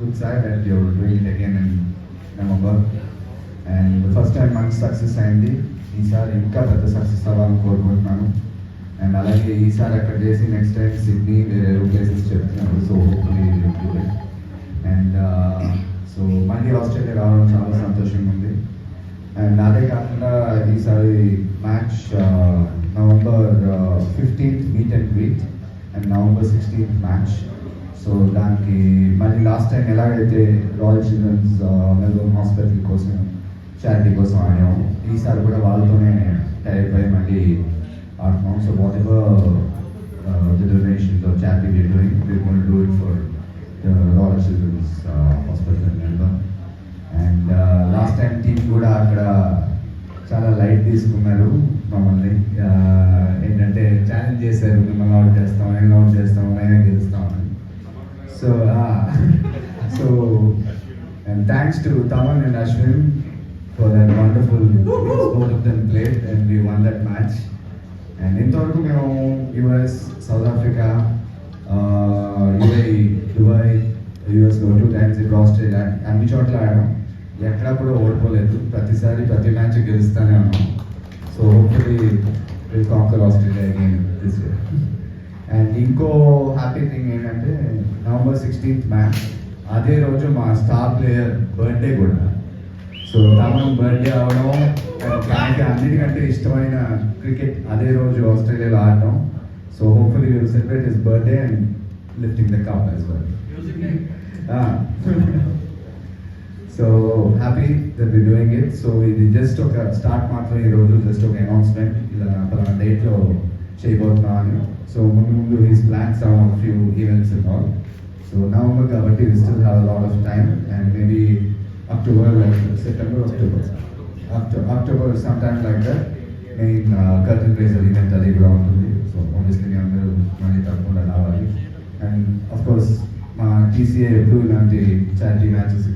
good side and you're doing it again in November. And the first time మంచి success అయింది. ఈసారి ఇంకా పెద్ద సక్సెస్ అవ్వాలని కోరుకుంటున్నాను. అండ్ అలాగే ఈసారి అక్కడ చేసి నెక్స్ట్ టైం సిడ్నీ వేరే ప్లేసెస్ చెప్తున్నాను సో హోప్ఫుల్లీ అండ్ సో మళ్ళీ ఆస్ట్రేలియా రావడం చాలా సంతోషంగా ఉంది. అండ్ అదే కాకుండా ఈసారి match November fifteenth meet and greet and November sixteenth match so దానికి మళ్ళీ లాస్ట్ టైం ఎలాగైతే రాయల్ చిల్డ్రన్స్ మెల్బోర్న్ హాస్పిటల్ కోసం చారిటీ కోసం ఆడాము ఈసారి కూడా వాళ్ళతోనే టైప్ అయి మళ్ళీ ఆడుతున్నాం. So whatever the donations or charity we're doing we gonna do it for royal children's hospital Melbourne and last time team కూడా అక్కడ చాలా లైట్ తీసుకున్నారు మమ్మల్ని. Uh, ఏంటంటే ఛాలెంజ్ చేశారు. మిమ్మల్ని అవుట్ చేస్తాం నేను అవుట్ చేస్తాం నేనే గెలుస్తాం అని. So so and thanks to Thaman and Ashwin for that wonderful both of them played and we won that match and ఇంతవరకు మేము US South Africa UAE Dubai యుఎస్లో టూ టైమ్స్ ఇప్పుడు ఆస్ట్రేలియా అన్ని చోట్ల ఆడాం ఎక్కడా కూడా ఓడిపోలేదు ప్రతిసారి ప్రతి మ్యాచ్ గెలుస్తూనే ఉన్నాం so hopefully will conquer Australia again this year and ఇంకో హ్యాపీ థింగ్ ఏంటంటే నవంబర్ సిక్స్టీన్త్ మ్యాచ్. అదే రోజు మా స్టార్ ప్లేయర్ బర్త్డే కూడా. సో తమన్ బర్త్డే అవడం దానికి అన్నిటికంటే ఇష్టమైన క్రికెట్ అదే రోజు ఆస్ట్రేలియాలో ఆడడం. So hopefully will celebrate his birthday and lifting the cup as well so happy that we doing it so ఇది జస్ట్ ఒక స్టార్ట్ మాత్రం ఈ రోజు జస్ట్ ఒక అనౌన్స్మెంట్ ఇలా పలానా డేట్లో చేయబోతున్నాను. సో ముందు ముందు his plans on few events and all so November కాబట్టి we still have lot of time and maybe October September October October some time like that main curtain raiser event అది కూడా ఉంటుంది సో ఆబ్వియస్లీ మీ అందరూ మళ్ళీ తప్పకుండా రావాలి. And of course మా TCA ఎప్పుడు ఇలాంటి చారిటీ మ్యాచెస్